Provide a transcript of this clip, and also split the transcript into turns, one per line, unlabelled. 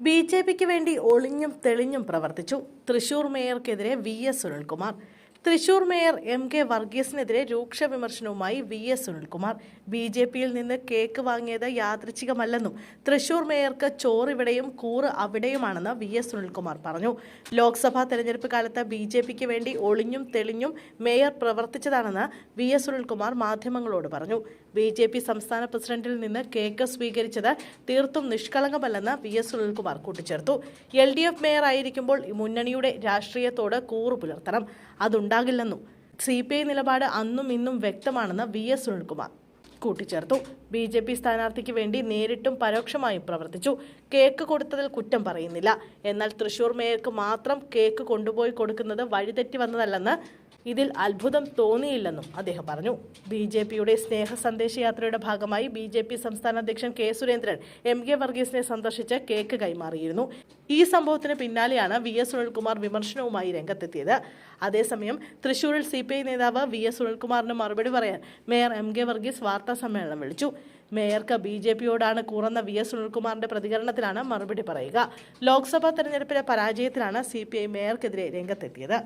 B J പിക്ക് വേണ്ടി ഒളിഞ്ഞും തെളിഞ്ഞും പ്രവർത്തിച്ചു. Thrissur മേയർക്കെതിരെ V S Sunilkumar Thrissur mayor M K വർഗീസിനെതിരെ രൂക്ഷ വിമർശനവുമായി V S Sunilkumar. B J പിയിൽ നിന്ന് കേക്ക് വാങ്ങിയത് യാദൃച്ഛികമല്ലെന്നും തൃശൂർ മേയർക്ക് ചോറിവിടെയും കൂറ് അവിടെയുമാണെന്ന് വി എസ് സുനിൽകുമാർ പറഞ്ഞു. ലോക്സഭാ തെരഞ്ഞെടുപ്പ് കാലത്ത് ബി ജെ പിക്ക് വേണ്ടി ഒളിഞ്ഞും തെളിഞ്ഞും മേയർ പ്രവർത്തിച്ചതാണെന്ന് വി എസ് സുനിൽകുമാർ മാധ്യമങ്ങളോട് പറഞ്ഞു. ബി ജെ പി സംസ്ഥാന പ്രസിഡന്റിൽ നിന്ന് കേക്ക് സ്വീകരിച്ചത് തീർത്തും നിഷ്കളങ്കമല്ലെന്ന് വി എസ് സുനിൽകുമാർ കൂട്ടിച്ചേർത്തു. എൽ ഡി എഫ് മേയർ ആയിരിക്കുമ്പോൾ മുന്നണിയുടെ രാഷ്ട്രീയത്തോട് കൂറു പുലർത്തണം. അതുണ്ടാകില്ലെന്നും സി പി ഐ നിലപാട് അന്നും ഇന്നും വ്യക്തമാണെന്ന് വി എസ് സുനിൽകുമാർ കൂട്ടിച്ചേർത്തു. ബി ജെ പി സ്ഥാനാർത്ഥിക്ക് വേണ്ടി നേരിട്ടും പരോക്ഷമായും പ്രവർത്തിച്ചു. കേക്ക് കൊടുത്തതിൽ കുറ്റം പറയുന്നില്ല. എന്നാൽ തൃശൂർ മേയർക്ക് മാത്രം കേക്ക് കൊണ്ടുപോയി കൊടുക്കുന്നത് വഴിതെറ്റി വന്നതല്ലെന്ന് ഇതിൽ അത്ഭുതം തോന്നിയില്ലെന്നും അദ്ദേഹം പറഞ്ഞു. ബി ജെ പിയുടെ സ്നേഹ സന്ദേശയാത്രയുടെ ഭാഗമായി ബി ജെ പി സംസ്ഥാന അധ്യക്ഷൻ കെ സുരേന്ദ്രൻ എം കെ വർഗീസിനെ സന്ദർശിച്ച് കേക്ക് കൈമാറിയിരുന്നു. ഈ സംഭവത്തിന് പിന്നാലെയാണ് വി എസ് സുനിൽകുമാർ വിമർശനവുമായി രംഗത്തെത്തിയത്. അതേസമയം തൃശൂരിൽ സി പി ഐ നേതാവ് വി എസ് സുനിൽകുമാറിന് മറുപടി പറയാൻ മേയർ എം കെ വർഗീസ് വാർത്താ സമ്മേളനം വിളിച്ചു. മേയർക്ക് ബി ജെ പിയോടാണ് കൂറന്ന വി എസ് സുനിൽകുമാറിന്റെ പ്രതികരണത്തിലാണ് മറുപടി പറയുക. ലോക്സഭാ തെരഞ്ഞെടുപ്പിലെ പരാജയത്തിലാണ് സി പി ഐ മേയർക്കെതിരെ രംഗത്തെത്തിയത്.